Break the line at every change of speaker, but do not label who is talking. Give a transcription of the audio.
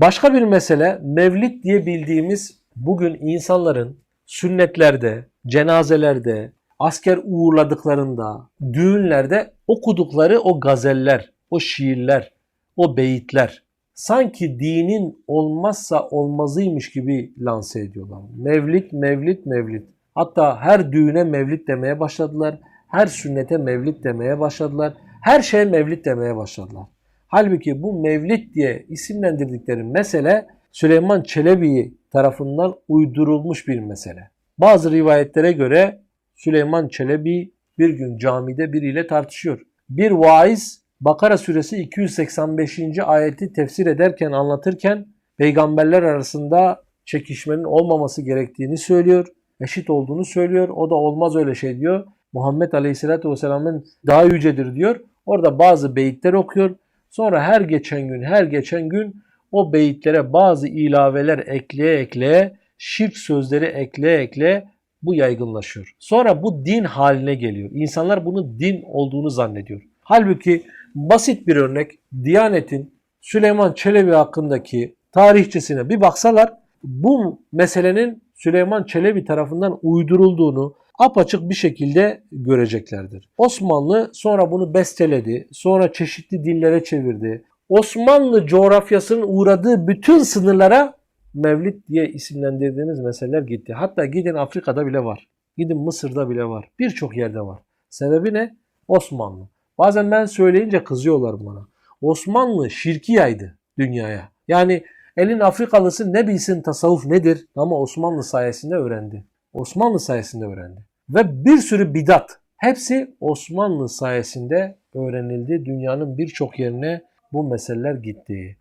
Başka bir mesele mevlid diye bildiğimiz bugün insanların sünnetlerde, cenazelerde, asker uğurladıklarında, düğünlerde okudukları o gazeller, o şiirler, o beyitler sanki dinin olmazsa olmazıymış gibi lanse ediyorlar. Mevlid, mevlid, mevlid. Hatta her düğüne mevlid demeye başladılar. Her sünnete mevlid demeye başladılar. Her şeye mevlid demeye başladılar. Halbuki bu mevlid diye isimlendirdikleri mesele Süleyman Çelebi tarafından uydurulmuş bir mesele. Bazı rivayetlere göre Süleyman Çelebi bir gün camide biriyle tartışıyor. Bir vaiz Bakara suresi 285. ayeti tefsir ederken anlatırken peygamberler arasında çekişmenin olmaması gerektiğini söylüyor. Eşit olduğunu söylüyor. O da olmaz öyle şey diyor. Muhammed Aleyhisselatü Vesselam'ın daha yücedir diyor. Orada bazı beyitler okuyor. Sonra her geçen gün her geçen gün o beyitlere bazı ilaveler ekleye ekleye şirk sözleri ekleye ekleye bu yaygınlaşıyor. Sonra bu din haline geliyor. İnsanlar bunu din olduğunu zannediyor. Halbuki basit bir örnek Diyanet'in Süleyman Çelebi hakkındaki tarihçesine bir baksalar bu meselenin Süleyman Çelebi tarafından uydurulduğunu apaçık bir şekilde göreceklerdir. Osmanlı sonra bunu besteledi, sonra çeşitli dillere çevirdi. Osmanlı coğrafyasının uğradığı bütün sınırlara Mevlid diye isimlendirdiğimiz meseleler gitti. Hatta gidin Afrika'da bile var. Gidin Mısır'da bile var. Birçok yerde var. Sebebi ne? Osmanlı. Bazen ben söyleyince kızıyorlar bana. Osmanlı şirki yaydı dünyaya. Yani elin Afrikalısı ne bilsin tasavvuf nedir ama Osmanlı sayesinde öğrendi. Osmanlı sayesinde öğrendi. Ve bir sürü bidat. Hepsi Osmanlı sayesinde öğrenildi. Dünyanın birçok yerine bu meseleler gitti.